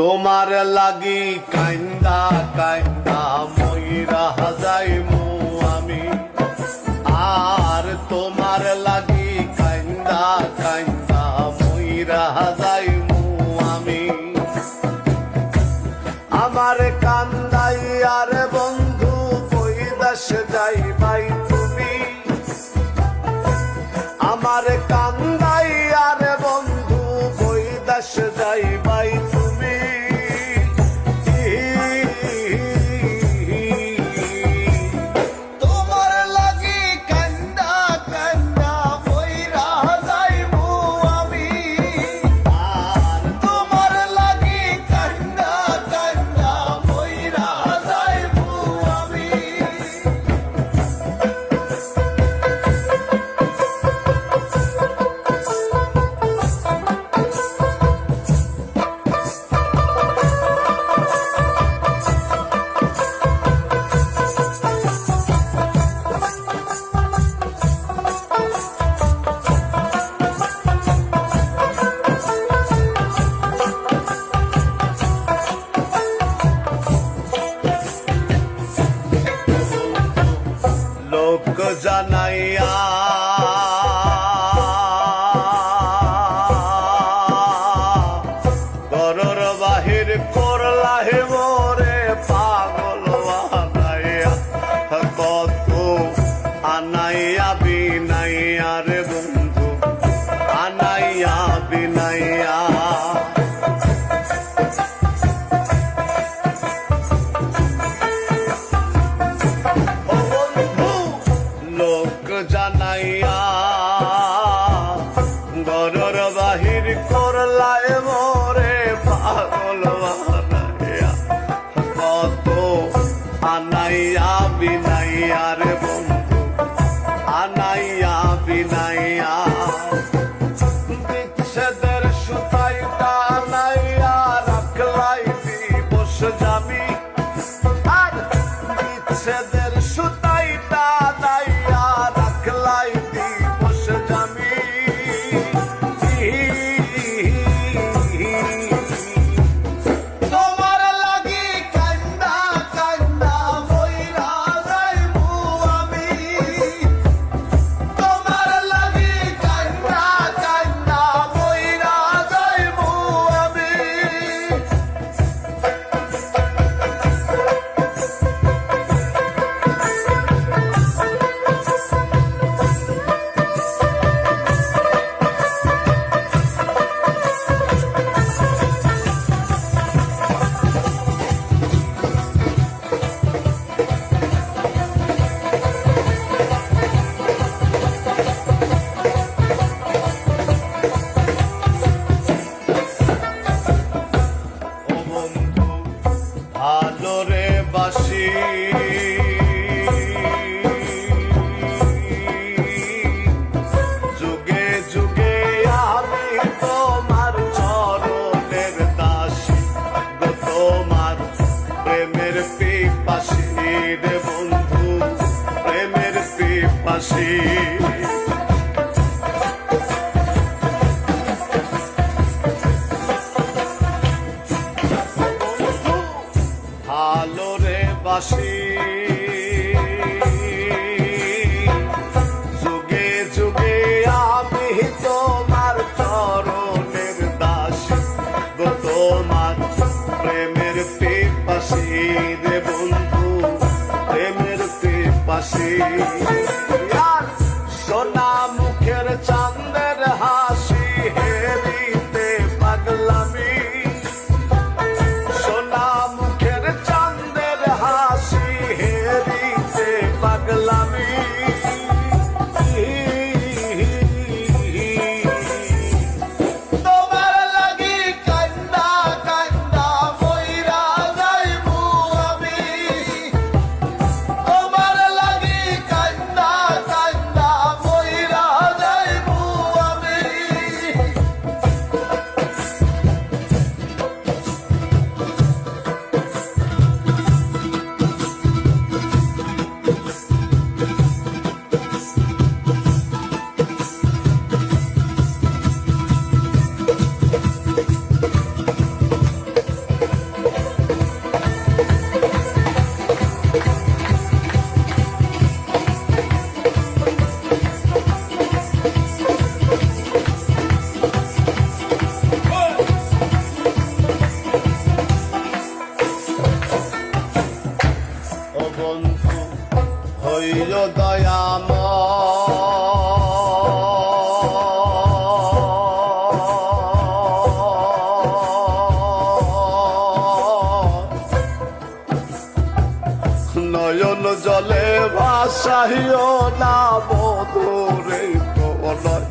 তোমার লাগি কান্দা কান্দা ময়রা যাইমু আমি। আর তোমার লাগি কান্দা কান্দা ময়রা যাইমু আমি। আমার কান্দাই আর বন্ধু কৈদাস যাই ভাই তুমি। আমার কান্দাই আর বন্ধু কৈদাস যাই বাহির করলা হে মোরে পাগল বানাইয়া। কত আনাইয়া বিনাইয়া রে বন্ধু, আনাইয়া বিনাইয়া। লোক জানাইয়া গরর বাহির করলায় বিনাইয়া পিপাসী ভালো রে বাসি। যুগে যুগে আমি তোমার চরণের দাসী। গো, তোমার প্রেমের পিপাসী রে বন্ধু, প্রেমের পিপাসী। হইল দয়াম নয়ন জলে ভাসাহিও নাম বধুরে প্রণয়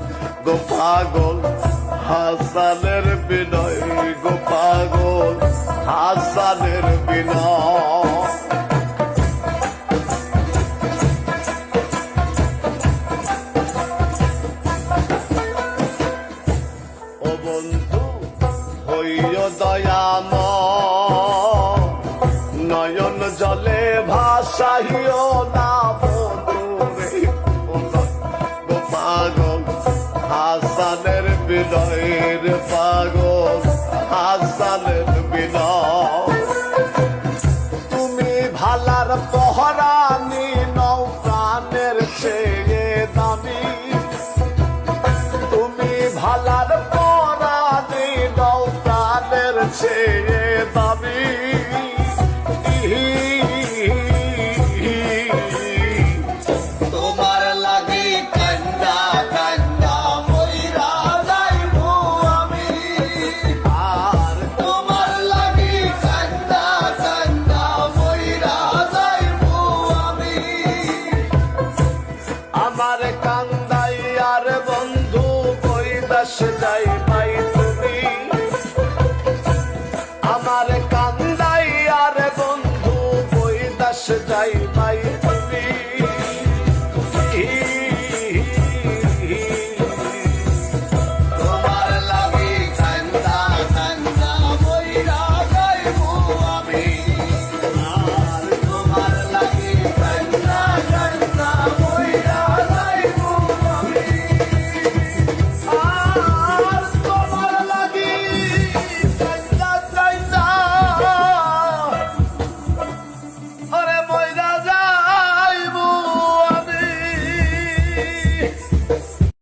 গোপাগল হাসানের বিনয় গোপাগল হাসানের বিনয়। দয়াম নয়ন জলে ভাসাহিও না পাগল হাসানের বিদয়ের পাগল হাসানের Şeye Bobby.